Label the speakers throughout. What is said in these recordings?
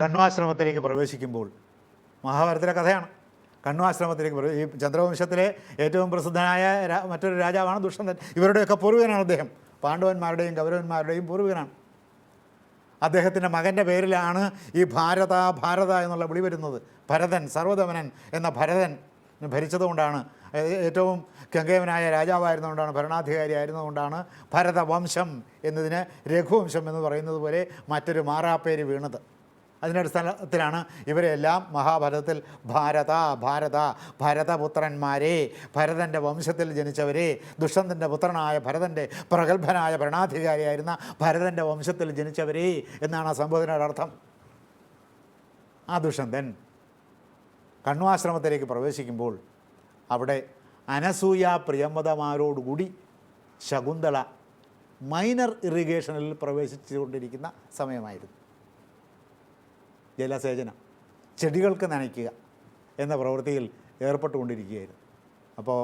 Speaker 1: കണ്വാശ്രമത്തിലേക്ക് പ്രവേശിക്കുമ്പോൾ മഹാഭാരതത്തിലെ കഥയാണ്. കണ്വാശ്രമത്തിലേക്ക് ഈ ചന്ദ്രവംശത്തിലെ ഏറ്റവും പ്രസിദ്ധനായ മറ്റൊരു രാജാവാണ് ദുഷ്യന്തൻ ഇവരുടെയൊക്കെ പൂർവികനാണ് അദ്ദേഹം. പാണ്ഡവന്മാരുടെയും കൗരവന്മാരുടെയും പൂർവികനാണ്. അദ്ദേഹത്തിന്റെ മകന്റെ പേരിലാണ് ഈ ഭാരത ഭാരത എന്നുള്ള വിളി വരുന്നത്. ഭരതൻ സർവധമനൻ എന്ന ഭരതൻ ഭരിച്ചതുകൊണ്ടാണ്. ഏറ്റവും ഗംഗേവനായ രാജാവായിരുന്നുകൊണ്ടാണ് ഭരണാധികാരി ആയിരുന്നുകൊണ്ടാണ് ഭരതവംശം എന്നതിന് രഘുവംശം എന്ന് പറയുന്നത് പോലെ മറ്റൊരു മാറാപ്പേര് വീണത്. അതിന്റെ അടിസ്ഥാനത്തിലാണ് ഇവരെല്ലാം മഹാഭാരതത്തിൽ ഭാരത ഭാരത ഭരതപുത്രന്മാരെ ഭരതന്റെ വംശത്തിൽ ജനിച്ചവരെ ദുഷ്യന്തന്റെ പുത്രനായ ഭരതന്റെ പ്രഗത്ഭനായ ഭരണാധികാരിയായിരുന്ന ഭരതന്റെ വംശത്തിൽ ജനിച്ചവരെ എന്നാണ് ആ സംബോധനയുടെ അർത്ഥം. ആ ദുഷ്യന്തൻ കണ്വാശ്രമത്തിലേക്ക് പ്രവേശിക്കുമ്പോൾ അവിടെ അനസൂയ പ്രിയമതമാരോടുകൂടി ശകുന്തള മൈനർ ഇറിഗേഷനിൽ പ്രവേശിച്ചുകൊണ്ടിരിക്കുന്ന സമയമായിരുന്നു. ജലസേചനം ചെടികൾക്ക് നനയ്ക്കുക എന്ന പ്രവൃത്തിയിൽ ഏർപ്പെട്ടുകൊണ്ടിരിക്കുകയായിരുന്നു. അപ്പോൾ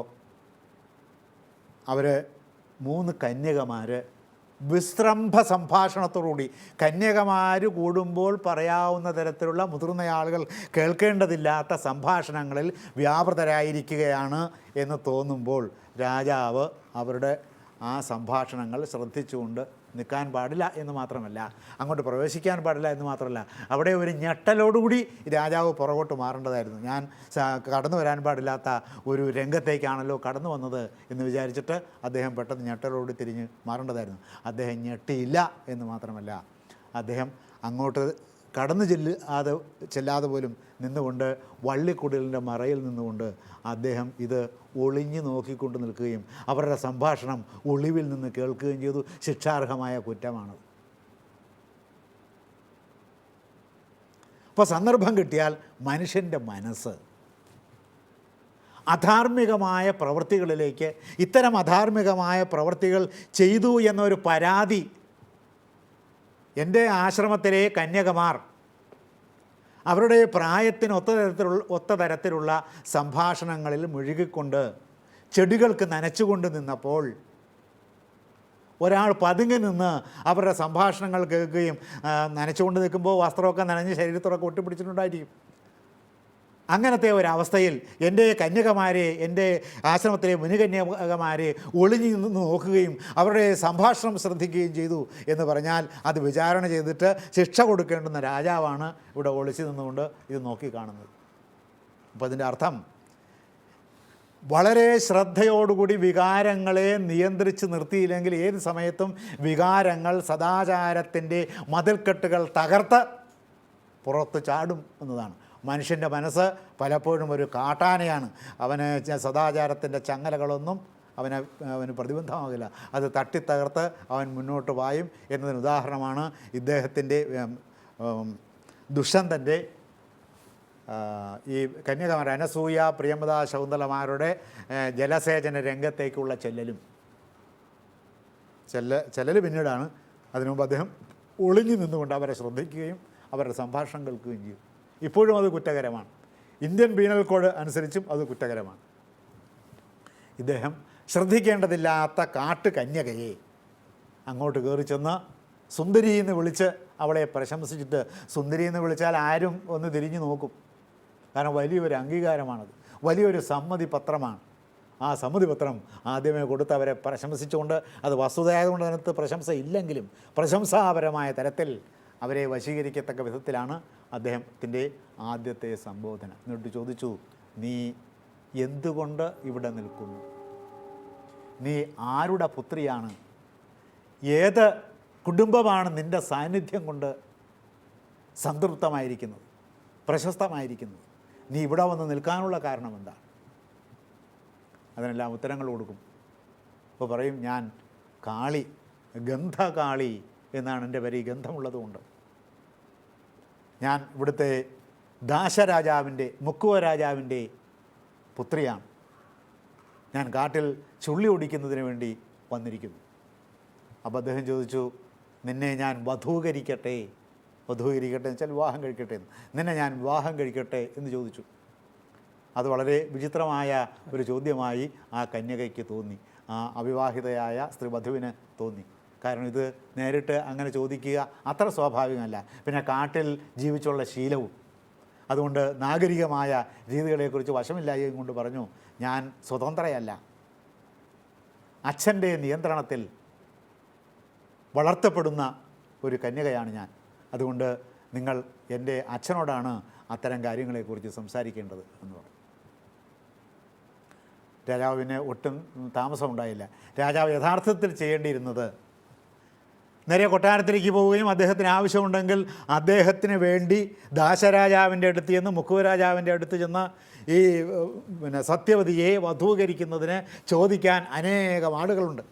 Speaker 1: അവർ മൂന്ന് കന്യകമാർ വിശ്രംഭ സംഭാഷണത്തോടുകൂടി കന്യകമാർ കൂടുമ്പോൾ പറയാവുന്ന തരത്തിലുള്ള മുതിർന്ന ആളുകൾ കേൾക്കേണ്ടതില്ലാത്ത സംഭാഷണങ്ങളിൽ വ്യാപൃതരായിരിക്കുകയാണ് എന്ന് തോന്നുമ്പോൾ രാജാവ് അവരുടെ ആ സംഭാഷണങ്ങൾ ശ്രദ്ധിച്ചുകൊണ്ട് നിൽക്കാൻ പാടില്ല എന്ന് മാത്രമല്ല അങ്ങോട്ട് പ്രവേശിക്കാൻ പാടില്ല എന്ന് മാത്രമല്ല അവിടെ ഒരു ഞെട്ടലോടുകൂടി രാജാവ് പുറകോട്ട് മാറേണ്ടതായിരുന്നു. ഞാൻ കടന്നു വരാൻ പാടില്ലാത്ത ഒരു രംഗത്തേക്കാണല്ലോ കടന്നു വന്നത് എന്ന് വിചാരിച്ചിട്ട് അദ്ദേഹം പെട്ടെന്ന് ഞെട്ടലോട് തിരിഞ്ഞ് മാറേണ്ടതായിരുന്നു. അദ്ദേഹം ഞെട്ടിയില്ല എന്ന് മാത്രമല്ല അദ്ദേഹം അങ്ങോട്ട് കടന്നു ചെല്ലാതെ ചെല്ലാതെ പോലും നിന്നുകൊണ്ട് വള്ളിക്കുടലിന്റെ മറയിൽ നിന്നുകൊണ്ട് അദ്ദേഹം ഇത് ഒളിഞ്ഞു നോക്കിക്കൊണ്ട് നിൽക്കുകയും അവരുടെ സംഭാഷണം ഒളിവിൽ നിന്ന് കേൾക്കുകയും ചെയ്തു. ശിക്ഷാർഹമായ കുറ്റമാണ്. അപ്പോൾ സന്ദർഭം കിട്ടിയാൽ മനുഷ്യന്റെ മനസ്സ്. അധാർമികമായ പ്രവൃത്തികളിലേക്ക് ഇത്തരം അധാർമികമായ പ്രവൃത്തികൾ ചെയ്തു എന്നൊരു പരാതി എന്റെ ആശ്രമത്തിലെ കന്യകമാർ അവരുടെ പ്രായത്തിന് ഒത്ത തരത്തിലുള്ള ഒത്ത തരത്തിലുള്ള സംഭാഷണങ്ങളിൽ മുഴുകിക്കൊണ്ട് ചെടികൾക്ക് നനച്ചുകൊണ്ട് നിന്നപ്പോൾ ഒരാൾ പതുങ്ങി നിന്ന് അവരുടെ സംഭാഷണങ്ങൾ കേൾക്കുകയും നനച്ചുകൊണ്ട് നിൽക്കുമ്പോൾ വസ്ത്രമൊക്കെ നനഞ്ഞ് ശരീരത്തോടൊക്കെ ഒട്ടിപ്പിടിച്ചിട്ടുണ്ടായിരിക്കും. അങ്ങനത്തെ ഒരവസ്ഥയിൽ എന്റെ കന്യകമാരെ എന്റെ ആശ്രമത്തിലെ മുനികന്യകമാരെ ഒളിഞ്ഞു നിന്ന് നോക്കുകയും അവരുടെ സംഭാഷണം ശ്രദ്ധിക്കുകയും ചെയ്തു എന്ന് പറഞ്ഞാൽ അത് വിചാരണ ചെയ്തിട്ട് ശിക്ഷ കൊടുക്കേണ്ടുന്ന രാജാവാണ് ഇവിടെ ഒളിച്ചു നിന്നുകൊണ്ട് ഇത് നോക്കി കാണുന്നത്. അപ്പോൾ അതിന്റെ അർത്ഥം വളരെ ശ്രദ്ധയോടുകൂടി വികാരങ്ങളെ നിയന്ത്രിച്ച് നിർത്തിയില്ലെങ്കിൽ ഏത് സമയത്തും വികാരങ്ങൾ സദാചാരത്തിന്റെ മതിൽക്കെട്ടുകൾ തകർത്ത് പുറത്ത് ചാടും എന്നതാണ്. മനുഷ്യന്റെ മനസ്സ് പലപ്പോഴും ഒരു കാട്ടാനയാണ്. അവന് സദാചാരത്തിന്റെ ചങ്ങലകളൊന്നും അവന് അവന് പ്രതിബന്ധമാകില്ല. അത് തട്ടിത്തകർത്ത് അവൻ മുന്നോട്ട് വായും എന്നതിന് ഉദാഹരണമാണ് ഇദ്ദേഹത്തിന്റെ ദുഷ്യന്തന്റെ ഈ കന്യാകുമാരി അനസൂയ പ്രിയമത ശകുന്തലമാരുടെ ജലസേചന രംഗത്തേക്കുള്ള ചെല്ലലും. ചെല്ല ചെല്ലൽ പിന്നീടാണ്. അതിനുമുമ്പ് അദ്ദേഹം ഒളിഞ്ഞു നിന്നുകൊണ്ട് അവരെ ശ്രദ്ധിക്കുകയും അവരുടെ സംഭാഷണം കേൾക്കുകയും ചെയ്തു. ഇപ്പോഴും അത് കുറ്റകരമാണ്. ഇന്ത്യൻ പീനൽ കോഡ് അനുസരിച്ചും അത് കുറ്റകരമാണ്. ഇദ്ദേഹം ശ്രദ്ധിക്കേണ്ടതില്ലാത്ത കാട്ട് കന്യകയെ അങ്ങോട്ട് കയറി ചെന്ന് സുന്ദരി എന്ന് വിളിച്ച് അവളെ പ്രശംസിച്ചിട്ട് സുന്ദരി എന്ന് വിളിച്ചാൽ ആരും ഒന്ന് തിരിഞ്ഞു നോക്കും. കാരണം വലിയൊരു അംഗീകാരമാണത്. വലിയൊരു സമ്മതി പത്രമാണ് ആ സമ്മതി പത്രം ആദ്യമേ കൊടുത്തവരെ പ്രശംസിച്ചുകൊണ്ട് അത് വസ്തുതയായതുകൊണ്ട് അതിനകത്ത് പ്രശംസ ഇല്ലെങ്കിലും പ്രശംസാപരമായ തരത്തിൽ അവരെ വശീകരിക്കത്തക്ക വിധത്തിലാണ് അദ്ദേഹത്തിന്റെ ആദ്യത്തെ സംബോധന. എന്നിട്ട് ചോദിച്ചു നീ എന്തുകൊണ്ട് ഇവിടെ നിൽക്കുന്നു? നീ ആരുടെ പുത്രിയാണ്? ഏത് കുടുംബമാണ് നിന്റെ സാന്നിധ്യം കൊണ്ട് സംതൃപ്തമായിരിക്കുന്നത് പ്രശസ്തമായിരിക്കുന്നത്? നീ ഇവിടെ വന്ന് നിൽക്കാനുള്ള കാരണം എന്താണ് അതിനെല്ലാം ഉത്തരങ്ങൾ കൊടുക്കും. അപ്പോൾ പറയും ഞാൻ കാളി ഗന്ധകാളി എന്നാണ് എന്റെ പേര്. ഈ ഗന്ധമുള്ളതുകൊണ്ട്. ഞാൻ ഇവിടുത്തെ ദാശരാജാവിന്റെ മുക്കുവ രാജാവിന്റെ പുത്രിയാണ്. ഞാൻ കാട്ടിൽ ചുള്ളി ഒടിക്കുന്നതിന് വേണ്ടി വന്നിരിക്കുന്നു. അപ്പോൾ അദ്ദേഹം ചോദിച്ചു നിന്നെ ഞാൻ വധൂകരിക്കട്ടെ? വധൂകരിക്കട്ടെ എന്ന് വെച്ചാൽ വിവാഹം കഴിക്കട്ടെ എന്ന്. നിന്നെ ഞാൻ വിവാഹം കഴിക്കട്ടെ? എന്ന് ചോദിച്ചു. അത് വളരെ വിചിത്രമായ ഒരു ചോദ്യമായി ആ കന്യകയ്ക്ക് തോന്നി. ആ അവിവാഹിതയായ സ്ത്രീ വധുവിന് തോന്നി. കാരണം ഇത് നേരിട്ട് അങ്ങനെ ചോദിക്കുക അത്ര സ്വാഭാവികമല്ല. പിന്നെ കാട്ടിൽ ജീവിച്ചുള്ള ശീലവും അതുകൊണ്ട് നാഗരികമായ രീതികളെക്കുറിച്ച് വശമില്ലായ്മയും കൊണ്ട് പറഞ്ഞു ഞാൻ സ്വതന്ത്രയല്ല. അച്ഛന്റെ നിയന്ത്രണത്തിൽ വളർത്തപ്പെടുന്ന ഒരു കന്യകയാണ് ഞാൻ. അതുകൊണ്ട് നിങ്ങൾ എന്റെ അച്ഛനോടാണ് അത്തരം കാര്യങ്ങളെക്കുറിച്ച് സംസാരിക്കേണ്ടത് എന്ന് പറഞ്ഞു. രാജാവിന് ഒട്ടും താമസമുണ്ടായില്ല. രാജാവ് യഥാർത്ഥത്തിൽ ചെയ്യേണ്ടിയിരുന്നത് നേരെ കൊട്ടാരത്തിലേക്ക് പോവുകയും അദ്ദേഹത്തിന് ആവശ്യമുണ്ടെങ്കിൽ അദ്ദേഹത്തിന് വേണ്ടി ദാശരാജാവിന്റെ അടുത്ത് ചെന്ന് മുക്കുവരാജാവിന്റെ അടുത്ത് ചെന്ന് ഈ പിന്നെ സത്യവതിയെ വധൂകരിക്കുന്നതിന് ചോദിക്കാൻ അനേകം ആളുകളുണ്ട്.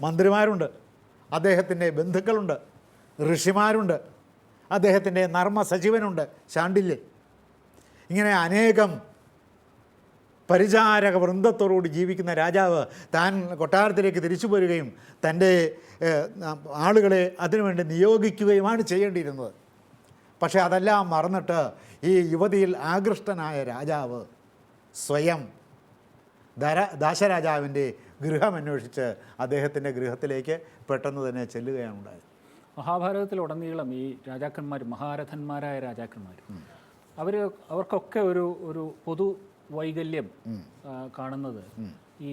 Speaker 1: മന്ത്രിമാരുണ്ട് അദ്ദേഹത്തിന്റെ ബന്ധുക്കളുണ്ട് ഋഷിമാരുണ്ട് അദ്ദേഹത്തിന്റെ നർമ്മ സജീവനുണ്ട് ശാണ്ടില്യൻ ഇങ്ങനെ അനേകം പരിചാരക വൃന്ദത്തോടുകൂടി ജീവിക്കുന്ന രാജാവ് താൻ കൊട്ടാരത്തിലേക്ക് തിരിച്ചു വരികയും തന്റെ ആളുകളെ അതിനുവേണ്ടി നിയോഗിക്കുകയുമാണ് ചെയ്യേണ്ടിയിരുന്നത്. പക്ഷേ അതെല്ലാം മറന്നിട്ട് ഈ യുവതിയിൽ ആകൃഷ്ടനായ രാജാവ് സ്വയം ധര ദാശരാജാവിന്റെ ഗൃഹം അന്വേഷിച്ച് അദ്ദേഹത്തിന്റെ ഗൃഹത്തിലേക്ക് പെട്ടെന്ന് തന്നെ ചെല്ലുകയാണ് ഉണ്ടായത്.
Speaker 2: മഹാഭാരതത്തിലുടനീളം ഈ രാജാക്കന്മാർ മഹാരഥന്മാരായ രാജാക്കന്മാർ അവർ അവർക്കൊക്കെ ഒരു ഒരു പൊതു വൈകല്യം കാണുന്നത് ഈ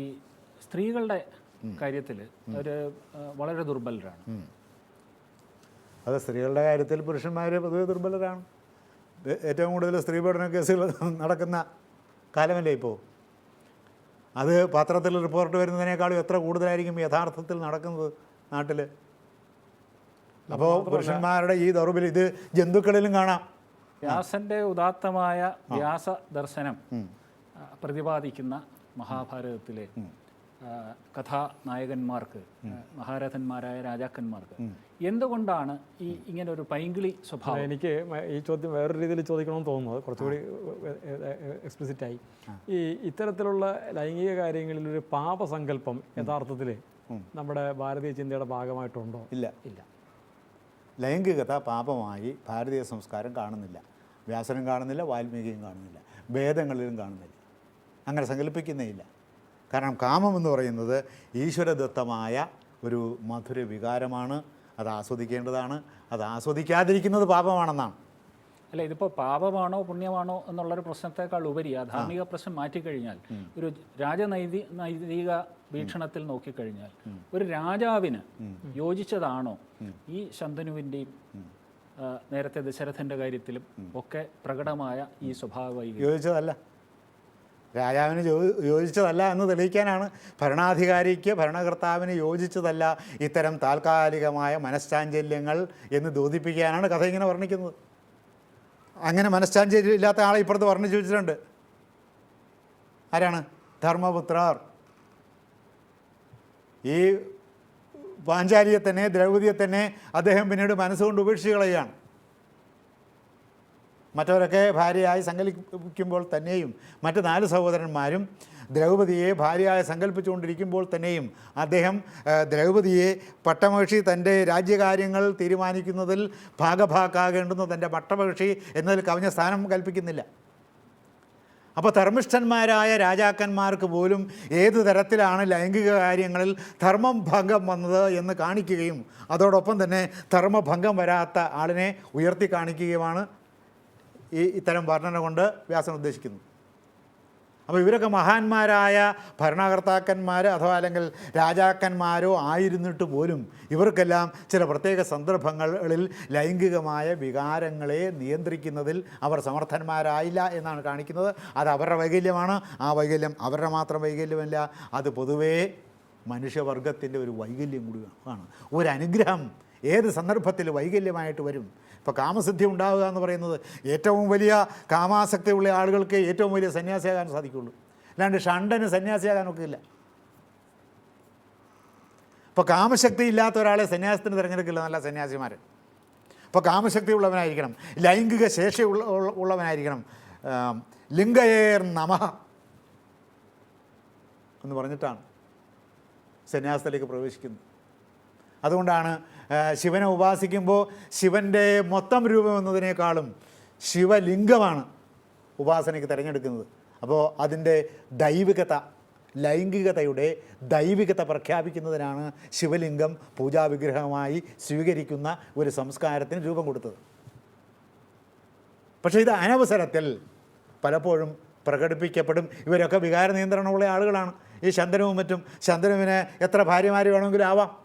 Speaker 2: സ്ത്രീകളുടെ കാര്യത്തിൽ അവർ വളരെ ദുർബലരാണ്.
Speaker 1: അത് സ്ത്രീകളുടെ കാര്യത്തിൽ പുരുഷന്മാർ പൊതുവെ ദുർബലരാണ്. ഏറ്റവും കൂടുതൽ സ്ത്രീ പീഡന കേസുകൾ നടക്കുന്ന കാലമല്ലേ ഇപ്പോൾ അത് പത്രത്തിൽ റിപ്പോർട്ട് വരുന്നതിനേക്കാളും എത്ര കൂടുതലായിരിക്കും യഥാർത്ഥത്തിൽ നടക്കുന്നത് നാട്ടിൽ അപ്പോൾ പുരുഷന്മാരുടെ ഈ ദൗർബല്യം ഇത് ജന്തുക്കളിലും കാണാം.
Speaker 2: വ്യാസന്റെ ഉദാത്തമായ വ്യാസ ദർശനം പ്രതിപാദിക്കുന്ന മഹാഭാരതത്തിലെ കഥാനായകന്മാർക്ക് മഹാരഥന്മാരായ രാജാക്കന്മാർക്ക്. എന്തുകൊണ്ടാണ് ഈ ഇങ്ങനെ ഒരു പൈങ്കിളി സ്വഭാവം?
Speaker 3: എനിക്ക് ഈ ചോദ്യം വേറൊരു രീതിയിൽ ചോദിക്കണമെന്ന് തോന്നുന്നത് കുറച്ചുകൂടി എക്സ്പ്ലിസിറ്റായി ഈ ഇത്തരത്തിലുള്ള ലൈംഗിക കാര്യങ്ങളിൽ ഒരു പാപസങ്കല്പം യഥാർത്ഥത്തിൽ നമ്മുടെ ഭാരതീയ ചിന്തയുടെ ഭാഗമായിട്ടുണ്ടോ?
Speaker 1: ഇല്ല.
Speaker 2: ഇല്ല.
Speaker 1: ലൈംഗികത പാപമായി ഭാരതീയ സംസ്കാരം കാണുന്നില്ല. വ്യാസനും കാണുന്നില്ല വാൽമീകിയും കാണുന്നില്ല. വേദങ്ങളിലും കാണുന്നില്ല. അങ്ങനെ സങ്കല്പിക്കുന്നേയില്ല. കാരണം കാമം എന്ന് പറയുന്നത് ഈശ്വരദത്തമായ ഒരു മധുര വികാരമാണ്. അത് ആസ്വദിക്കേണ്ടതാണ്. അത് ആസ്വദിക്കാതിരിക്കുന്നത് പാപമാണെന്നാണ്.
Speaker 2: അല്ല ഇതിപ്പോൾ പാപമാണോ പുണ്യമാണോ എന്നുള്ളൊരു പ്രശ്നത്തെക്കാൾ ഉപരി ആ ധാർമ്മിക പ്രശ്നം മാറ്റിക്കഴിഞ്ഞാൽ ഒരു രാജനൈതി നൈതിക വീക്ഷണത്തിൽ നോക്കിക്കഴിഞ്ഞാൽ ഒരു രാജാവിന് യോജിച്ചതാണോ ഈ ശന്തനുവിന്റെയും നേരത്തെ ദശരഥന്റെ കാര്യത്തിലും ഒക്കെ പ്രകടമായ ഈ സ്വഭാവ
Speaker 1: യോജിച്ചതല്ല. രാജാവിന് യോജിച്ചതല്ല എന്ന് തെളിയിക്കാനാണ് ഭരണാധികാരിക്ക് ഭരണകർത്താവിന് യോജിച്ചതല്ല ഇത്തരം താൽക്കാലികമായ മനഃശാഞ്ചല്യങ്ങൾ എന്ന് ബോധിപ്പിക്കാനാണ് കഥ ഇങ്ങനെ വർണിക്കുന്നത്. അങ്ങനെ മനഃശാഞ്ചല്യം ഇല്ലാത്ത ആളെ ഇപ്പുറത്ത് വർണിച്ചു വെച്ചിട്ടുണ്ട്. ആരാണ്? ധർമ്മപുത്രർ. ഈ പാഞ്ചാലിയെ തന്നെ ദ്രൗപതിയെ തന്നെ അദ്ദേഹം പിന്നീട് മനസ്സുകൊണ്ട് ഉപേക്ഷിച്ച് കളയുകയാണ്. മറ്റവരൊക്കെ ഭാര്യയായി സങ്കല്പിക്കുമ്പോൾ തന്നെയും മറ്റ് നാല് സഹോദരന്മാരും ദ്രൗപതിയെ ഭാര്യയായി സങ്കല്പിച്ചുകൊണ്ടിരിക്കുമ്പോൾ തന്നെയും അദ്ദേഹം ദ്രൗപതിയെ പട്ടമഹിഷി തന്റെ രാജ്യകാര്യങ്ങൾ തീരുമാനിക്കുന്നതിൽ ഭാഗഭാക്കാകേണ്ടുന്ന തന്റെ പട്ടമഹർഷി എന്നതിൽ കവിഞ്ഞ സ്ഥാനം കൽപ്പിക്കുന്നില്ല. അപ്പോൾ ധർമ്മിഷ്ഠന്മാരായ രാജാക്കന്മാർക്ക് പോലും ഏത് തരത്തിലാണ് ലൈംഗിക കാര്യങ്ങളിൽ ധർമ്മം ഭംഗം വന്നത് എന്ന് കാണിക്കുകയും അതോടൊപ്പം തന്നെ ധർമ്മഭംഗം വരാത്ത ആളിനെ ഉയർത്തി കാണിക്കുകയുമാണ് ഈ ഇത്തരം വർണന കൊണ്ട് വ്യാസൻ ഉദ്ദേശിക്കുന്നു. അപ്പോൾ ഇവരൊക്കെ മഹാന്മാരായ ഭരണകർത്താക്കന്മാർ അഥവാ അല്ലെങ്കിൽ രാജാക്കന്മാരോ ആയിരുന്നിട്ട് പോലും ഇവർക്കെല്ലാം ചില പ്രത്യേക സന്ദർഭങ്ങളിൽ ലൈംഗികമായ വികാരങ്ങളെ നിയന്ത്രിക്കുന്നതിൽ അവർ സമർത്ഥന്മാരായില്ല എന്നാണ് കാണിക്കുന്നത്. അത് അവരുടെ വൈകല്യമാണ്. ആ വൈകല്യം അവരുടെ മാത്രം വൈകല്യമല്ല അത് പൊതുവേ മനുഷ്യവർഗത്തിന്റെ ഒരു വൈകല്യം കൂടിയാണ്. ഒരു അനുഗ്രഹം ഏത് സന്ദർഭത്തിൽ വൈകല്യമായിട്ട് വരും? ഇപ്പോൾ കാമസിദ്ധി ഉണ്ടാവുക എന്ന് പറയുന്നത് ഏറ്റവും വലിയ കാമാസക്തിയുള്ള ആളുകൾക്ക് ഏറ്റവും വലിയ സന്യാസിയാകാൻ സാധിക്കുള്ളൂ. അല്ലാണ്ട് ഷണ്ടന് സന്യാസിയാകാനൊക്കെ ഇല്ല. ഇപ്പോൾ കാമശക്തി ഇല്ലാത്ത ഒരാളെ സന്യാസത്തിന് തിരഞ്ഞെടുക്കില്ല നല്ല സന്യാസിമാർ ഇപ്പോൾ കാമശക്തി ഉള്ളവനായിരിക്കണം ലൈംഗിക ശേഷി ഉള്ള ഉള്ള- ഉള്ളവനായിരിക്കണം. ലിംഗയേർ നമ എന്ന് പറഞ്ഞിട്ടാണ് സന്യാസത്തിലേക്ക് പ്രവേശിക്കുന്നത്. അതുകൊണ്ടാണ് ശിവനെ ഉപാസിക്കുമ്പോൾ ശിവന്റെ മൊത്തം രൂപം എന്നതിനേക്കാളും ശിവലിംഗമാണ് ഉപാസനയ്ക്ക് തിരഞ്ഞെടുക്കുന്നത്. അപ്പോൾ അതിന്റെ ദൈവികത ലൈംഗികതയുടെ ദൈവികത പ്രഖ്യാപിക്കുന്നതിനാണ് ശിവലിംഗം പൂജാവിഗ്രഹമായി സ്വീകരിക്കുന്ന ഒരു സംസ്കാരത്തിന് രൂപം കൊടുത്തത്. പക്ഷേ ഇത് അനവസരത്തിൽ പലപ്പോഴും പ്രകടിപ്പിക്കപ്പെടും. ഇവരൊക്കെ വികാര നിയന്ത്രണമുള്ള ആളുകളാണ്. ഈ ശന്തനവും മറ്റും ശന്തനുവിന് എത്ര ഭാര്യമാർ വേണമെങ്കിലും ആവാം.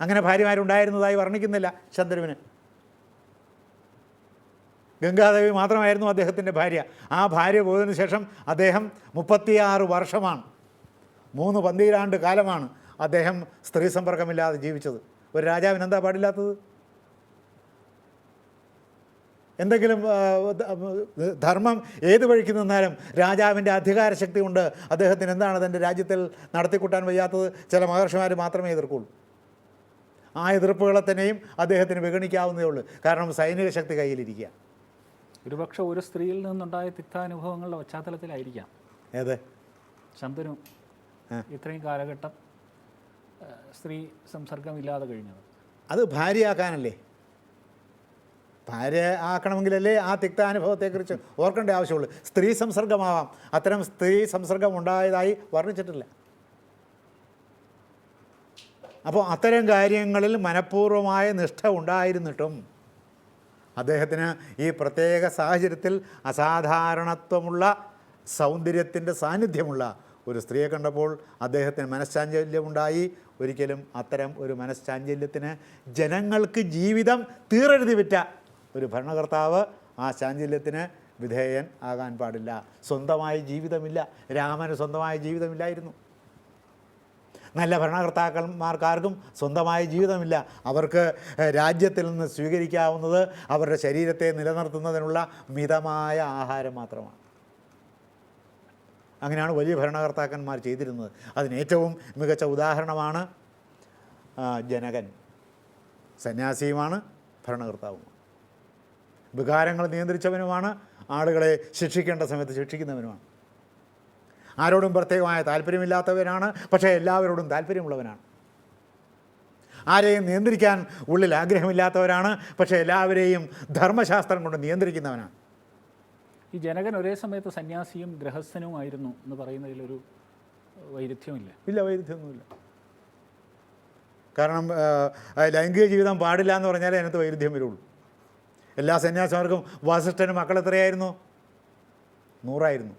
Speaker 1: അങ്ങനെ ഭാര്യമാരുണ്ടായിരുന്നതായി വർണിക്കുന്നില്ല ചന്ദ്രവിന്. ഗംഗാദേവി മാത്രമായിരുന്നു അദ്ദേഹത്തിന്റെ ഭാര്യ. ആ ഭാര്യ പോയതിനു ശേഷം അദ്ദേഹം മുപ്പത്തിയാറ് വർഷമാണ്. മൂന്ന് പന്തിരാണ്ട് കാലമാണ് അദ്ദേഹം സ്ത്രീ സമ്പർക്കമില്ലാതെ ജീവിച്ചത്. ഒരു രാജാവിന് എന്താ പാടില്ലാത്തത്? എന്തെങ്കിലും ധർമ്മം ഏത് വഴിക്ക് നിന്നാലും രാജാവിന്റെ അധികാരശക്തി കൊണ്ട് അദ്ദേഹത്തിന് എന്താണ് തന്റെ രാജ്യത്തിൽ നടത്തിക്കൂട്ടാൻ വയ്യാത്തത്? ചില മഹർഷിമാർ മാത്രമേ എതിർക്കുള്ളൂ. ആ എതിർപ്പുകളെ തന്നെയും അദ്ദേഹത്തിന് വിഗണിക്കാവുന്നതേ ഉള്ളൂ. കാരണം സൈനിക ശക്തി കയ്യിലിരിക്കുക.
Speaker 2: ഒരുപക്ഷെ ഒരു സ്ത്രീയിൽ നിന്നുണ്ടായ തിക്താനുഭവങ്ങളുടെ പശ്ചാത്തലത്തിലായിരിക്കാം.
Speaker 1: ഏത്?
Speaker 2: ശന്തനു ഇത്രയും കാലഘട്ടം സ്ത്രീ സംസർഗമില്ലാതെ കഴിഞ്ഞത്.
Speaker 1: അത് ഭാര്യയാക്കാനല്ലേ? ഭാര്യ ആക്കണമെങ്കിലല്ലേ ആ തിക്താനുഭവത്തെക്കുറിച്ച് ഓർക്കേണ്ട ആവശ്യമുള്ളൂ. സ്ത്രീ സംസർഗമാവാം. അത്തരം സ്ത്രീ സംസർഗം ഉണ്ടായതായി വർണിച്ചിട്ടില്ല. അപ്പോൾ അത്തരം കാര്യങ്ങളിൽ മനഃപൂർവമായ നിഷ്ഠ ഉണ്ടായിരുന്നിട്ടും അദ്ദേഹത്തിന് ഈ പ്രത്യേക സാഹചര്യത്തിൽ അസാധാരണത്വമുള്ള സൗന്ദര്യത്തിന്റെ സാന്നിധ്യമുള്ള ഒരു സ്ത്രീയെ കണ്ടപ്പോൾ അദ്ദേഹത്തിന് മനഃശാഞ്ചല്യമുണ്ടായി. ഒരിക്കലും അത്തരം ഒരു മനഃശാഞ്ചല്യത്തിന് ജനങ്ങൾക്ക് ജീവിതം തീറെഴുതി വിറ്റ ഒരു ഭരണകർത്താവ് ആ ശാഞ്ചല്യത്തിന് വിധേയൻ ആകാൻ പാടില്ല. സ്വന്തമായ ജീവിതമില്ല. രാമന് സ്വന്തമായ ജീവിതമില്ലായിരുന്നു. നല്ല ഭരണകർത്താക്കന്മാർക്കാർക്കും സ്വന്തമായ ജീവിതമില്ല. അവർക്ക് രാജ്യത്തിൽ നിന്ന് സ്വീകരിക്കാവുന്നത് അവരുടെ ശരീരത്തെ നിലനിർത്തുന്നതിനുള്ള മിതമായ ആഹാരം മാത്രമാണ്. അങ്ങനെയാണ് വലിയ ഭരണകർത്താക്കന്മാർ ചെയ്തിരുന്നത്. അതിന് ഏറ്റവും മികച്ച ഉദാഹരണമാണ് ജനകൻ. സന്യാസിയുമാണ് ഭരണകർത്താവുമാണ്. വികാരങ്ങൾ നിയന്ത്രിച്ചവനുമാണ് ആളുകളെ ശിക്ഷിക്കേണ്ട സമയത്ത് ശിക്ഷിക്കുന്നവനുമാണ്. ആരോടും പ്രത്യേകമായ താല്പര്യമില്ലാത്തവനാണ് പക്ഷേ എല്ലാവരോടും താല്പര്യമുള്ളവനാണ് ആരെയും നിയന്ത്രിക്കാൻ ഉള്ളിൽ ആഗ്രഹമില്ലാത്തവരാണ് പക്ഷേ എല്ലാവരെയും ധർമ്മശാസ്ത്രം കൊണ്ട് നിയന്ത്രിക്കുന്നവനാണ്.
Speaker 2: ഈ ജനകൻ ഒരേ സമയത്ത് സന്യാസിയും ഗൃഹസ്ഥനുമായിരുന്നു എന്ന് പറയുന്നതിലൊരു വൈരുദ്ധ്യമില്ല.
Speaker 1: ഇല്ല വൈരുദ്ധ്യമൊന്നുമില്ല. കാരണം ലൈംഗിക ജീവിതം പാടില്ല എന്ന് പറഞ്ഞാലേ അതിനകത്ത് വൈരുദ്ധ്യം വരുള്ളൂ. എല്ലാ സന്യാസിമാർക്കും വാസിഷ്ഠനും മക്കൾ എത്രയായിരുന്നു നൂറായിരുന്നു.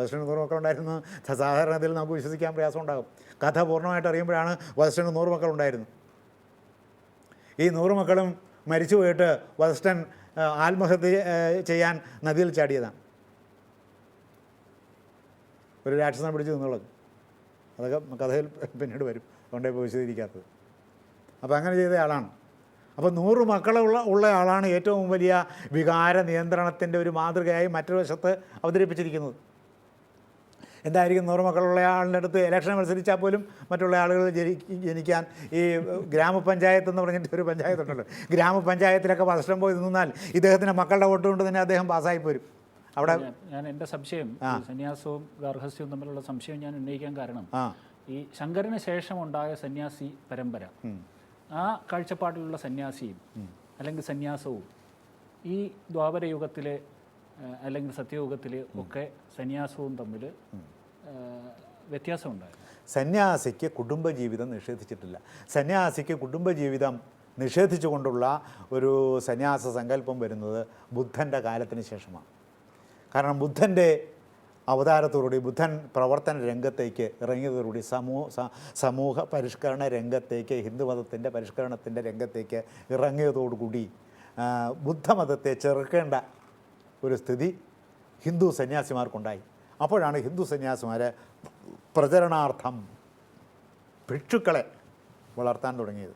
Speaker 1: വസിഷ്ഠന് നൂറ് മക്കളുണ്ടായിരുന്നു സാധാരണത്തിൽ നമുക്ക് വിശ്വസിക്കാൻ പ്രയാസം ഉണ്ടാകും. കഥ പൂർണമായിട്ട് അറിയുമ്പോഴാണ് വസിഷ്ഠന് നൂറ് മക്കളുണ്ടായിരുന്നു ഈ നൂറ് മക്കളും മരിച്ചു പോയിട്ട് വസിഷ്ഠൻ ആത്മഹത്യ ചെയ്യാൻ നദിയിൽ ചാടിയതാണ്. ഒരു രാക്ഷസനെ പിടിച്ച് നിന്നുള്ളത്. അതൊക്കെ കഥയിൽ പിന്നീട് വരും. അതുകൊണ്ടേ ഇപ്പോൾ വിശദീകരിക്കാത്തത്. അപ്പോൾ അങ്ങനെ ചെയ്ത ആളാണ്. അപ്പോൾ നൂറ് മക്കളുള്ള ഉള്ള ആളാണ് ഏറ്റവും വലിയ വികാര നിയന്ത്രണത്തിന്റെ ഒരു മാതൃകയായി മറ്റൊരു വശത്ത് അവതരിപ്പിച്ചിരിക്കുന്നത്. എന്തായിരിക്കും നൂറ് മക്കളുള്ള ആളിന്റെ അടുത്ത് ഇലക്ഷൻ മത്സരിച്ചാൽ പോലും മറ്റുള്ള ആളുകൾ ജനി ജനിക്കാൻ ഈ ഗ്രാമപഞ്ചായത്ത് എന്ന് പറഞ്ഞിട്ട് ഒരു പഞ്ചായത്ത് ഉണ്ടല്ലോ. ഗ്രാമപഞ്ചായത്തിലൊക്കെ വസ്ത്രം പോയി നിന്നാൽ ഇദ്ദേഹത്തിന്റെ മക്കളുടെ വോട്ട് കൊണ്ട് തന്നെ അദ്ദേഹം പാസ്സായി പോരും. അവിടെ
Speaker 2: ഞാൻ- എന്റെ സംശയം സന്യാസവും ഗർഹസ്യവും തമ്മിലുള്ള സംശയം ഞാൻ ഉന്നയിക്കാൻ കാരണം ഈ ശങ്കരന് ശേഷം ഉണ്ടായ സന്യാസി പരമ്പര ആ കാഴ്ചപ്പാടിലുള്ള സന്യാസിയും അല്ലെങ്കിൽ സന്യാസവും ഈ ദ്വാപര യുഗത്തിലെ ആ, അല്ലെങ്കിൽ സത്യയോഗത്തിൽ ഒക്കെ സന്യാസവും തമ്മിൽ വ്യത്യാസമുണ്ടായിരുന്നു.
Speaker 1: സന്യാസിക്ക് കുടുംബജീവിതം നിഷേധിച്ചിട്ടില്ല. സന്യാസിക്ക് കുടുംബജീവിതം നിഷേധിച്ചുകൊണ്ടുള്ള ഒരു സന്യാസ സങ്കല്പം വരുന്നത് ബുദ്ധന്റെ കാലത്തിന് ശേഷമാണ്. കാരണം ബുദ്ധന്റെ അവതാരത്തോടുകൂടി ബുദ്ധൻ പ്രവർത്തന രംഗത്തേക്ക് ഇറങ്ങിയതോടുകൂടി സമൂഹ സമൂഹ പരിഷ്കരണ രംഗത്തേക്ക് ഹിന്ദുമതത്തിന്റെ പരിഷ്കരണത്തിന്റെ രംഗത്തേക്ക് ഇറങ്ങിയതോടുകൂടി ബുദ്ധമതത്തെ ചെറുക്കേണ്ട ഒരു സ്ഥിതി ഹിന്ദു സന്യാസിമാർക്കുണ്ടായി. അപ്പോഴാണ് ഹിന്ദു സന്യാസിമാർ പ്രചരണാർത്ഥം ഭിക്ഷുക്കളെ വളർത്താൻ തുടങ്ങിയത്.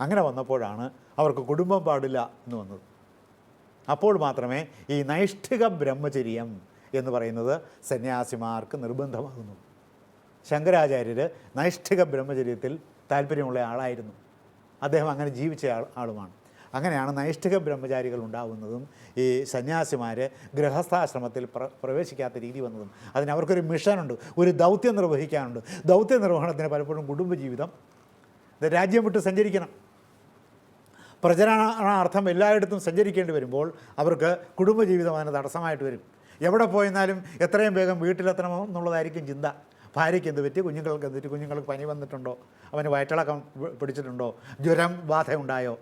Speaker 1: അങ്ങനെ വന്നപ്പോഴാണ് അവർക്ക് കുടുംബം പാടില്ല എന്ന് വന്നത്. അപ്പോൾ മാത്രമേ ഈ നൈഷ്ഠിക ബ്രഹ്മചര്യം എന്ന് പറയുന്നത് സന്യാസിമാർക്ക് നിർബന്ധമാകുന്നു. ശങ്കരാചാര്യർ നൈഷ്ഠിക ബ്രഹ്മചര്യത്തിൽ താല്പര്യമുള്ള ആളായിരുന്നു. അദ്ദേഹം അങ്ങനെ ജീവിച്ച ആൾ ആളുമാണ്. അങ്ങനെയാണ് നൈഷ്ഠിക ബ്രഹ്മചാരികൾ ഉണ്ടാവുന്നതും ഈ സന്യാസിമാർ ഗൃഹസ്ഥാശ്രമത്തിൽ പ്ര പ്രവേശിക്കാത്ത രീതി വന്നതും. അതിന് അവർക്കൊരു മിഷനുണ്ട് ഒരു ദൗത്യം നിർവഹിക്കാനുണ്ട്. ദൗത്യ നിർവഹണത്തിന് പലപ്പോഴും കുടുംബജീവിതം രാജ്യം വിട്ട് സഞ്ചരിക്കണം. പ്രചരണാർത്ഥം എല്ലായിടത്തും സഞ്ചരിക്കേണ്ടി വരുമ്പോൾ അവർക്ക് കുടുംബജീവിതം അതിന് തടസ്സമായിട്ട് വരും. എവിടെ പോയെന്നാലും എത്രയും വേഗം വീട്ടിലെത്തണം എന്നുള്ളതായിരിക്കും ചിന്ത. ഭാര്യയ്ക്ക് എന്ത് പറ്റി? കുഞ്ഞുങ്ങൾക്ക് എന്ത് പറ്റി? കുഞ്ഞുങ്ങൾക്ക് പനി വന്നിട്ടുണ്ടോ? അവന് വയറ്റിളക്കം പിടിച്ചിട്ടുണ്ടോ? ജ്വരം ബാധയുണ്ടായോ?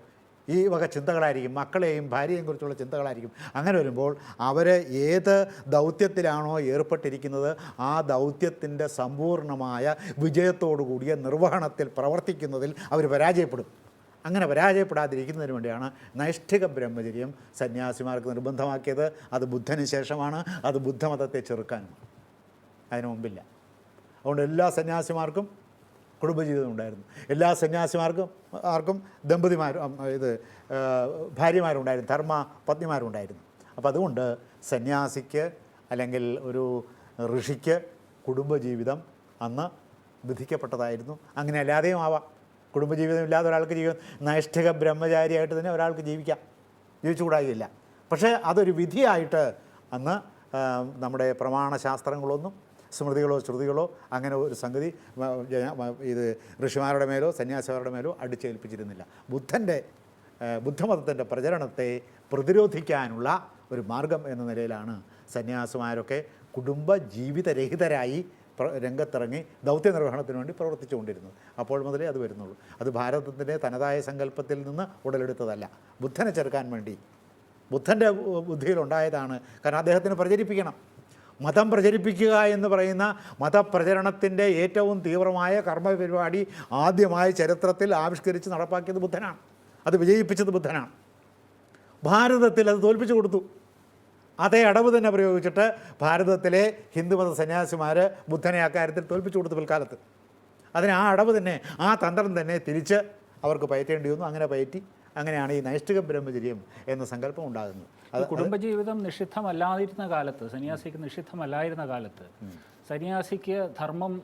Speaker 1: ഈ വക ചിന്തകളായിരിക്കും മക്കളെയും ഭാര്യയെയും കുറിച്ചുള്ള ചിന്തകളായിരിക്കും. അങ്ങനെ വരുമ്പോൾ അവർ ഏത് ദൗത്യത്തിലാണോ ഏർപ്പെട്ടിരിക്കുന്നത് ആ ദൗത്യത്തിന്റെ സമ്പൂർണമായ വിജയത്തോടു കൂടിയ നിർവഹണത്തിൽ പ്രവർത്തിക്കുന്നതിൽ അവർ പരാജയപ്പെടും. അങ്ങനെ പരാജയപ്പെടാതിരിക്കുന്നതിന് വേണ്ടിയാണ് നൈഷ്ഠിക ബ്രഹ്മചര്യം സന്യാസിമാർക്ക് നിർബന്ധമാക്കിയത്. അത് ബുദ്ധന് ശേഷമാണ് അത് ബുദ്ധമതത്തെ ചെറുക്കാനും അതിനു മുമ്പില്ല. അതുകൊണ്ട് എല്ലാ സന്യാസിമാർക്കും കുടുംബജീവിതം ഉണ്ടായിരുന്നു എല്ലാ സന്യാസിമാർക്കും ആർക്കും ദമ്പതിമാർ ഇത് ഭാര്യമാരുണ്ടായിരുന്നു ധർമ്മ പത്നിമാരുണ്ടായിരുന്നു. അപ്പോൾ അതുകൊണ്ട് സന്യാസിക്ക് അല്ലെങ്കിൽ ഒരു ഋഷിക്ക് കുടുംബജീവിതം അന്ന് വിധിക്കപ്പെട്ടതായിരുന്നു. അങ്ങനെ അല്ലാതെയും ആവാം. കുടുംബജീവിതം ഇല്ലാതെ ഒരാൾക്ക് ജീവിതം നൈഷ്ഠിക ബ്രഹ്മചാരിയായിട്ട് തന്നെ ഒരാൾക്ക് ജീവിക്കാം. ജീവിച്ചുകൂടായില്ല പക്ഷേ അതൊരു വിധിയായിട്ട് അന്ന് നമ്മുടെ പ്രമാണശാസ്ത്രങ്ങളൊന്നും സ്മൃതികളോ ശ്രുതികളോ അങ്ങനെ ഒരു സംഗതി ഇത് ഋഷിമാരുടെ മേലോ സന്യാസിമാരുടെ മേലോ അടിച്ചേൽപ്പിച്ചിരുന്നില്ല. ബുദ്ധന്റെ ബുദ്ധമതത്തിന്റെ പ്രചരണത്തെ പ്രതിരോധിക്കാനുള്ള ഒരു മാർഗം എന്ന നിലയിലാണ് സന്യാസിമാരൊക്കെ കുടുംബ ജീവിതരഹിതരായി രംഗത്തിറങ്ങി ദൗത്യ നിർവഹണത്തിന് വേണ്ടി പ്രവർത്തിച്ചുകൊണ്ടിരുന്നത്. അപ്പോൾ മുതലേ അത് വരുന്നുള്ളൂ. അത് ഭാരതത്തിന്റെ തനതായ സങ്കല്പത്തിൽ നിന്ന് ഉടലെടുത്തതല്ല. ബുദ്ധനെ ചെറുക്കാൻ വേണ്ടി. ബുദ്ധന്റെ ബുദ്ധിയിലുണ്ടായതാണ്. കാരണം അദ്ദേഹത്തിന് പ്രചരിപ്പിക്കണം. മതം പ്രചരിപ്പിക്കുക എന്ന് പറയുന്ന മതപ്രചരണത്തിന്റെ ഏറ്റവും തീവ്രമായ കർമ്മ പരിപാടി ആദ്യമായ ചരിത്രത്തിൽ ആവിഷ്കരിച്ച് നടപ്പാക്കിയത് ബുദ്ധനാണ്. അത് വിജയിപ്പിച്ചത് ബുദ്ധനാണ്. ഭാരതത്തിൽ അത് തോൽപ്പിച്ചു കൊടുത്തു. അതേ അടവ് തന്നെ പ്രയോഗിച്ചിട്ട് ഭാരതത്തിലെ ഹിന്ദുമത സന്യാസിമാർ ബുദ്ധനെ അക്കാര്യത്തിൽ തോൽപ്പിച്ചു കൊടുത്തു പിൽക്കാലത്ത്. അതിന് ആ അടവ് തന്നെ ആ തന്ത്രം തന്നെ തിരിച്ച് അവർക്ക് പയറ്റേണ്ടി വന്നു. അങ്ങനെ പയറ്റി അങ്ങനെയാണ് ഈ നൈഷ്ഠിക ബ്രഹ്മചര്യം എന്ന സങ്കല്പം ഉണ്ടാകുന്നത്.
Speaker 2: അത് കുടുംബജീവിതം നിഷിദ്ധമല്ലാതിരുന്ന കാലത്ത് സന്യാസിക്ക് നിഷിദ്ധമല്ലായിരുന്ന കാലത്ത് സന്യാസിക്ക് ധർമ്മം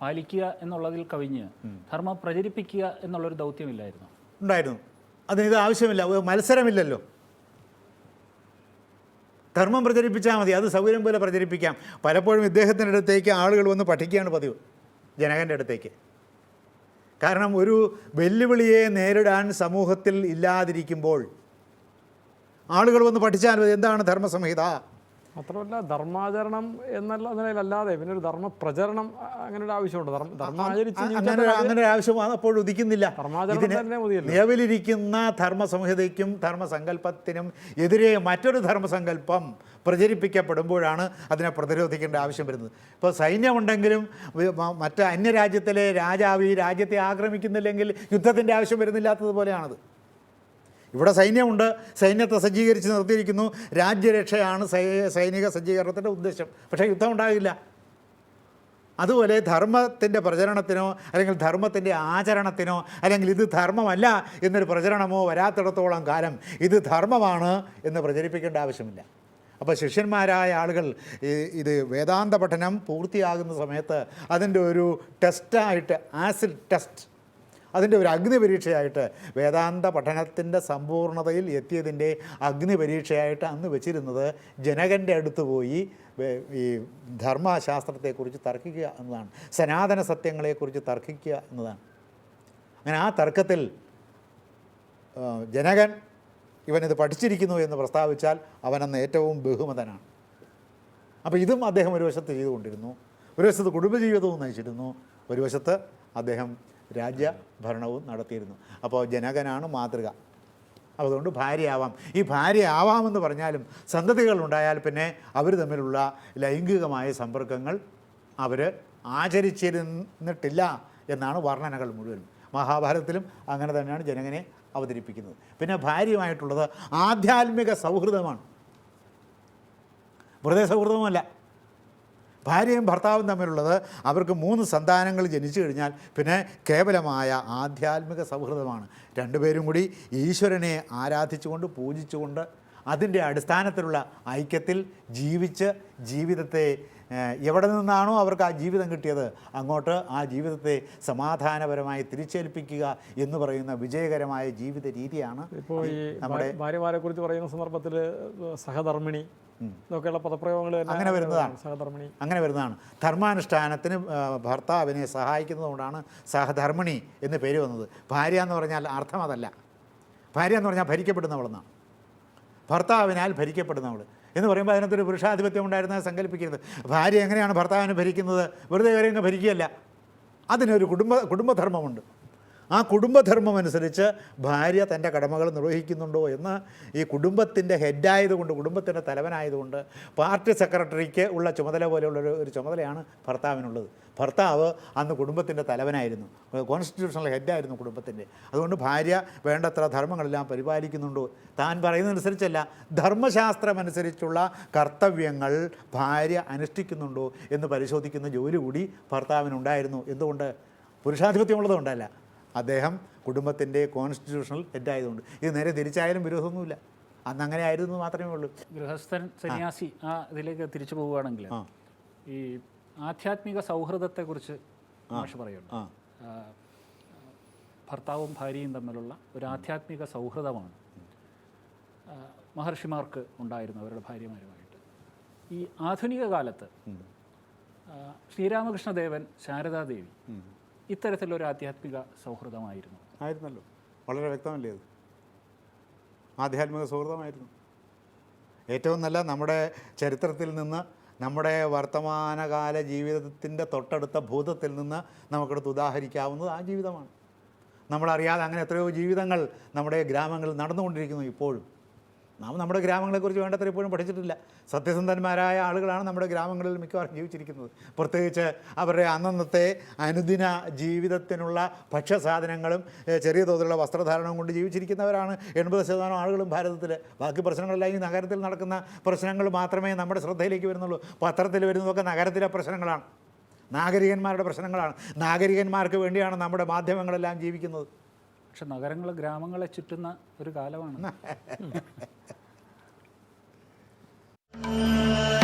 Speaker 2: പാലിക്കുക എന്നുള്ളതിൽ കവിഞ്ഞ് ധർമ്മം പ്രചരിപ്പിക്കുക എന്നുള്ളൊരു ദൗത്യമില്ലായിരുന്നു.
Speaker 1: ഉണ്ടായിരുന്നു. അതിന് ഇത് ആവശ്യമില്ല. മത്സരമില്ലല്ലോ. ധർമ്മം പ്രചരിപ്പിച്ചാൽ മതി. അത് സൗകര്യം പോലെ പ്രചരിപ്പിക്കാം. പലപ്പോഴും ഇദ്ദേഹത്തിന്റെ അടുത്തേക്ക് ആളുകൾ വന്ന് പഠിക്കുകയാണ് പതിവ്. ജനകന്റെ അടുത്തേക്ക്. കാരണം ഒരു വെല്ലുവിളിയെ നേരിടാൻ സമൂഹത്തിൽ ഇല്ലാതിരിക്കുമ്പോൾ ആളുകൾ വന്ന് പഠിച്ചാൽ എന്താണ് ധർമ്മസംഹിത?
Speaker 3: മാത്രമല്ല ധർമാചരണം എന്നുള്ള നിലയിലല്ലാതെ പിന്നെ ഒരു ധർമ്മ പ്രചരണം അങ്ങനെ ഒരു ആവശ്യമുണ്ട്
Speaker 1: അങ്ങനെ ഒരു- അങ്ങനെ ഒരു ആവശ്യം അപ്പോൾ ഉദിക്കുന്നില്ല. നിലവിലിരിക്കുന്ന ധർമ്മസംഹിതയ്ക്കും ധർമ്മസങ്കല്പത്തിനും എതിരെ മറ്റൊരു ധർമ്മസങ്കല്പം പ്രചരിപ്പിക്കപ്പെടുമ്പോഴാണ് അതിനെ പ്രതിരോധിക്കേണ്ട ആവശ്യം വരുന്നത്. ഇപ്പോൾ സൈന്യമുണ്ടെങ്കിലും മറ്റ് അന്യരാജ്യത്തിലെ രാജാവ് ഈ രാജ്യത്തെ ആക്രമിക്കുന്നില്ലെങ്കിൽ യുദ്ധത്തിന്റെ ആവശ്യം വരുന്നില്ലാത്തതുപോലെയാണത് ഇവിടെ സൈന്യമുണ്ട് സൈന്യത്തെ സജ്ജീകരിച്ച് നിർത്തിയിരിക്കുന്നു. രാജ്യരക്ഷയാണ് സൈനിക സജ്ജീകരണത്തിന്റെ ഉദ്ദേശം. പക്ഷേ യുദ്ധം ഉണ്ടാകില്ല. അതുപോലെ ധർമ്മത്തിന്റെ പ്രചരണത്തിനോ അല്ലെങ്കിൽ ധർമ്മത്തിന്റെ ആചരണത്തിനോ അല്ലെങ്കിൽ ഇത് ധർമ്മമല്ല എന്നൊരു പ്രചരണമോ വരാത്തിടത്തോളം കാലം ഇത് ധർമ്മമാണ് എന്ന് പ്രചരിപ്പിക്കേണ്ട ആവശ്യമില്ല. അപ്പോൾ ശിഷ്യന്മാരായ ആളുകൾ ഇത് വേദാന്ത പഠനം പൂർത്തിയാകുന്ന സമയത്ത് അതിന്റെ ഒരു ടെസ്റ്റായിട്ട് ആസിഡ് ടെസ്റ്റ് അതിന്റെ ഒരു അഗ്നി പരീക്ഷയായിട്ട് വേദാന്ത പഠനത്തിന്റെ സമ്പൂർണതയിൽ എത്തിയതിന്റെ അഗ്നി പരീക്ഷയായിട്ട് അന്ന് വെച്ചിരുന്നത് ജനകന്റെ അടുത്ത് പോയി ഈ ധർമ്മശാസ്ത്രത്തെക്കുറിച്ച് തർക്കിക്കുക എന്നതാണ്. സനാതന സത്യങ്ങളെക്കുറിച്ച് തർക്കിക്കുക എന്നതാണ്. അങ്ങനെ ആ തർക്കത്തിൽ ജനകൻ ഇവനിത് പഠിച്ചിരിക്കുന്നു എന്ന് പ്രസ്താവിച്ചാൽ അവനന്ന് ഏറ്റവും ബഹുമതനാണ്. അപ്പോൾ ഇതും അദ്ദേഹം ഒരു വശത്ത് ചെയ്തുകൊണ്ടിരുന്നു. ഒരു വശത്ത് കുടുംബജീവിതവും നയിച്ചിരുന്നു. ഒരു വശത്ത് അദ്ദേഹം രാജ്യഭരണവും നടത്തിയിരുന്നു. അപ്പോൾ ജനകനാണ് മാതൃക. അതുകൊണ്ട് ഭാര്യയാവാം. ഈ ഭാര്യയാവാമെന്ന് പറഞ്ഞാലും സന്തതികൾ ഉണ്ടായാൽ പിന്നെ അവർ തമ്മിലുള്ള ലൈംഗികമായ സമ്പർക്കങ്ങൾ അവർ ആചരിച്ചിരുന്നിട്ടില്ല എന്നാണ് വർണനകൾ മുഴുവൻ മഹാഭാരതത്തിലും അങ്ങനെ തന്നെയാണ് ജനകനെ അവതരിപ്പിക്കുന്നത്. പിന്നെ ഭാര്യയുമായിട്ടുള്ളത് ആധ്യാത്മിക സൗഹൃദമാണ്. വെറുതെ സൗഹൃദമല്ല ഭാര്യയും ഭർത്താവും തമ്മിലുള്ളത് അവർക്ക് മൂന്ന് സന്താനങ്ങൾ ജനിച്ചു കഴിഞ്ഞാൽ പിന്നെ കേവലമായ ആധ്യാത്മിക സൗഹൃദമാണ്. രണ്ടുപേരും കൂടി ഈശ്വരനെ ആരാധിച്ചുകൊണ്ട് പൂജിച്ചുകൊണ്ട് അതിന്റെ അടിസ്ഥാനത്തിലുള്ള ഐക്യത്തിൽ ജീവിച്ച് ജീവിതത്തെ എവിടെ നിന്നാണോ അവർക്ക് ആ ജീവിതം കിട്ടിയത് അങ്ങോട്ട് ആ ജീവിതത്തെ സമാധാനപരമായി തിരിച്ചേൽപ്പിക്കുക എന്ന് പറയുന്ന വിജയകരമായ ജീവിത രീതിയാണ്
Speaker 3: ഇപ്പോൾ ഈ
Speaker 1: നമ്മുടെ
Speaker 3: ഭാര്യമാരെ കുറിച്ച് പറയുന്ന സന്ദർഭത്തിൽ സഹധർമ്മിണി എന്നൊക്കെയുള്ള പദപ്രയോഗങ്ങൾ
Speaker 1: അങ്ങനെ വരുന്നതാണ്.
Speaker 3: സഹധർമ്മിണി.
Speaker 1: അങ്ങനെ വരുന്നതാണ്. ധർമാനുഷ്ഠാനത്തിന് ഭർത്താവിനെ സഹായിക്കുന്നതുകൊണ്ടാണ് സഹധർമ്മിണി എന്ന് പേര് വന്നത്. ഭാര്യ എന്ന് പറഞ്ഞാൽ അർത്ഥം അതല്ല. ഭാര്യ എന്ന് പറഞ്ഞാൽ ഭരിക്കപ്പെടുന്നവളെന്നാണ്. ഭർത്താവിനാൽ ഭരിക്കപ്പെടുന്നവൾ എന്ന് പറയുമ്പോൾ അതിനകത്തൊരു പുരുഷാധിപത്യം ഉണ്ടായിരുന്നത് സങ്കല്പിക്കരുത്. ഭാര്യ എങ്ങനെയാണ് ഭർത്താവിനെ ഭരിക്കുന്നത്? വെറുതെ കയറി ഭരിക്കുകയല്ല. അതിനൊരു കുടുംബ കുടുംബധർമ്മമുണ്ട്. ആ കുടുംബധർമ്മം അനുസരിച്ച് ഭാര്യ തന്റെ കടമകൾ നിർവഹിക്കുന്നുണ്ടോ എന്ന് ഈ കുടുംബത്തിന്റെ ഹെഡായതുകൊണ്ട് കുടുംബത്തിന്റെ തലവനായതുകൊണ്ട് പാർട്ടി സെക്രട്ടറിക്ക് ഉള്ള ചുമതല പോലെയുള്ളൊരു ഒരു ചുമതലയാണ് ഭർത്താവിനുള്ളത്. ഭർത്താവ് അന്ന് കുടുംബത്തിന്റെ തലവനായിരുന്നു. കോൺസ്റ്റിറ്റ്യൂഷണൽ ഹെഡായിരുന്നു കുടുംബത്തിന്റെ. അതുകൊണ്ട് ഭാര്യ വേണ്ടത്ര ധർമ്മങ്ങളെല്ലാം പരിപാലിക്കുന്നുണ്ടോ? താൻ പറയുന്നതനുസരിച്ചല്ല ധർമ്മശാസ്ത്രമനുസരിച്ചുള്ള കർത്തവ്യങ്ങൾ ഭാര്യ അനുഷ്ഠിക്കുന്നുണ്ടോ എന്ന് പരിശോധിക്കുന്ന ജോലി കൂടി ഭർത്താവിനുണ്ടായിരുന്നു. എന്തുകൊണ്ട്? പുരുഷാധിപത്യമുള്ളതുകൊണ്ടല്ല. അദ്ദേഹം കുടുംബത്തിന്റെ കോൺസ്റ്റിറ്റ്യൂഷണൽ ഹെഡായതുകൊണ്ട് ഇത് നേരെ തിരിച്ചായാലും വിരോധമൊന്നുമില്ല. അന്ന് അങ്ങനെ ആയിരുന്നു മാത്രമേ ഉള്ളൂ.
Speaker 2: ഗൃഹസ്ഥൻ സന്യാസി ആ ഇതിലേക്ക് തിരിച്ചു പോവുകയാണെങ്കിൽ ഈ ആധ്യാത്മിക സൗഹൃദത്തെക്കുറിച്ച് മാഷ് പറയുന്നു. ഭർത്താവും ഭാര്യയും തമ്മിലുള്ള ഒരു ആധ്യാത്മിക സൗഹൃദമാണ്. മഹർഷിമാർക്ക് ഉണ്ടായിരുന്നു അവരുടെ ഭാര്യമാരുമായിട്ട്. ഈ ആധുനിക കാലത്ത് ശ്രീരാമകൃഷ്ണദേവൻ ശാരദാദേവി ഇത്തരത്തിലൊരു ആധ്യാത്മിക സൗഹൃദമായിരുന്നു.
Speaker 1: ആയിരുന്നല്ലോ. വളരെ വ്യക്തമല്ലേ അത്? ആധ്യാത്മിക സൗഹൃദമായിരുന്നു. ഏറ്റവും നല്ല നമ്മുടെ ചരിത്രത്തിൽ നിന്ന് നമ്മുടെ വർത്തമാനകാല ജീവിതത്തിന്റെ തൊട്ടടുത്ത ഭൂതത്തിൽ നിന്ന് നമുക്കെടുത്ത് ഉദാഹരിക്കാവുന്നത് ആ ജീവിതമാണ്. നമ്മളറിയാതെ അങ്ങനെ എത്രയോ ജീവിതങ്ങൾ നമ്മുടെ ഗ്രാമങ്ങളിൽ നടന്നുകൊണ്ടിരിക്കുന്നു ഇപ്പോഴും. നാം നമ്മുടെ ഗ്രാമങ്ങളെക്കുറിച്ച് വേണ്ടത്ര ഇപ്പോഴും പഠിച്ചിട്ടില്ല. സത്യസന്ധന്മാരായ ആളുകളാണ് നമ്മുടെ ഗ്രാമങ്ങളിൽ മിക്കവാറും ജീവിച്ചിരിക്കുന്നത്. പ്രത്യേകിച്ച് അവരുടെ അന്നന്നത്തെ അനുദിന ജീവിതത്തിനുള്ള ഭക്ഷ്യസാധനങ്ങളും ചെറിയ തോതിലുള്ള വസ്ത്രധാരണവും കൊണ്ട് ജീവിച്ചിരിക്കുന്നവരാണ് എൺപത് ശതമാനം ആളുകളും ഭാരതത്തിൽ. ബാക്കി പ്രശ്നങ്ങളെല്ലാം ഈ നഗരത്തിൽ നടക്കുന്ന പ്രശ്നങ്ങൾ മാത്രമേ നമ്മുടെ ശ്രദ്ധയിലേക്ക് വരുന്നുള്ളൂ. പത്രത്തിൽ വരുന്നതൊക്കെ നഗരത്തിലെ പ്രശ്നങ്ങളാണ്. നാഗരികന്മാരുടെ പ്രശ്നങ്ങളാണ്. നാഗരികന്മാർക്ക് വേണ്ടിയാണ് നമ്മുടെ മാധ്യമങ്ങളെല്ലാം ജീവിക്കുന്നത്.
Speaker 2: പക്ഷെ നഗരങ്ങൾ ഗ്രാമങ്ങളെ ചുറ്റുന്ന ഒരു കാലമാണ്. Música